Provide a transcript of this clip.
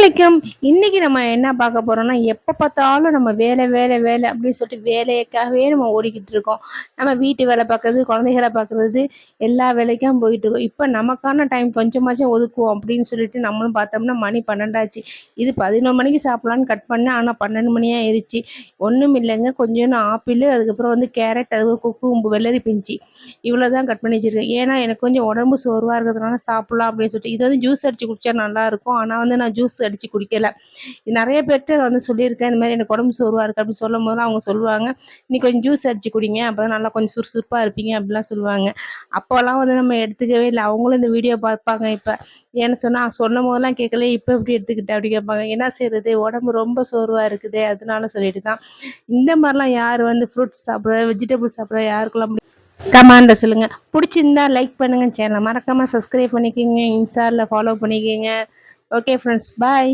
வணக்கம் இன்னைக்கு நம்ம என்ன பார்க்க போறோம்னா எப்போ பார்த்தாலும் நம்ம வேலை வேலை வேலை அப்படின்னு சொல்லிட்டு வேலைக்காகவே நம்ம ஓடிக்கிட்டு இருக்கோம். நம்ம வீட்டு வேலை பார்க்கறது குழந்தைகளை பார்க்கறது எல்லா வேலைக்கும் போயிட்டு இருக்கோம். இப்போ நமக்கான டைம் கொஞ்சமாச்சும் ஒதுக்குவோம் அப்படின்னு சொல்லிட்டு நம்மளும் பார்த்தோம்னா மணி பன்னெண்டாச்சு. இது பதினொரு மணிக்கு சாப்பிட்லான்னு கட் பண்ணேன். ஆனால் பன்னெண்டு மணியாக ஆயிடுச்சு ஒன்றும் இல்லைங்க. கொஞ்சோண்டு ஆப்பிள் அதுக்கப்புறம் வந்து கேரட் அது குக்கும்பு வெள்ளரி பிஞ்சு. இவ்வளோ தான் கட் பண்ணி வச்சிருக்கேன். ஏன்னா எனக்கு கொஞ்சம் உடம்பு சோர்வாக இருக்கிறதுனால சாப்பிட்லாம் அப்படின்னு சொல்லிட்டு இது வந்து ஜூஸ் அடித்து குடிச்சா நல்லா இருக்கும். ஆனால் வந்து நான் ஜூஸ் அடித்து குடிக்கல. நிறைய பேர்கிட்ட வந்து சொல்லியிருக்கேன் இந்த மாதிரி எனக்கு உடம்பு சோர்வாக இருக்குது அப்படின்னு சொல்லும் போது அவங்க சொல்லுவாங்க நீ கொஞ்சம் ஜூஸ் அடித்து குடிங்க அப்போ தான் நல்லா கொஞ்சம் சுறுசுறுப்பாக இருப்பீங்க அப்படிலாம் சொல்லுவாங்க. அப்போல்லாம் வந்து நம்ம எடுத்துக்கவே இல்லை. அவங்களும் இந்த வீடியோ பார்ப்பாங்க இப்போ. ஏன்னு சொன்னால் சொன்ன போதெல்லாம் கேட்கல இப்போ எப்படி எடுத்துக்கிட்டேன் அப்படி கேட்பாங்க. என்ன செய்யறது உடம்பு ரொம்ப சோர்வாக இருக்குது அதனால சொல்லிட்டு தான். இந்த மாதிரிலாம் யார் வந்து ஃப்ரூட்ஸ் சாப்பிட்ற வெஜிடபிள்ஸ் சாப்பிட்ற யாருக்கெல்லாம் கமாண்ட சொல்லுங்க. பிடிச்சிருந்தா லைக் பண்ணுங்க சேனலை மறக்காம சப்ஸ்கிரைப் பண்ணிக்கோங்க. இன்ஸ்டாவில் ஃபாலோ பண்ணிக்கோங்க. Okay friends bye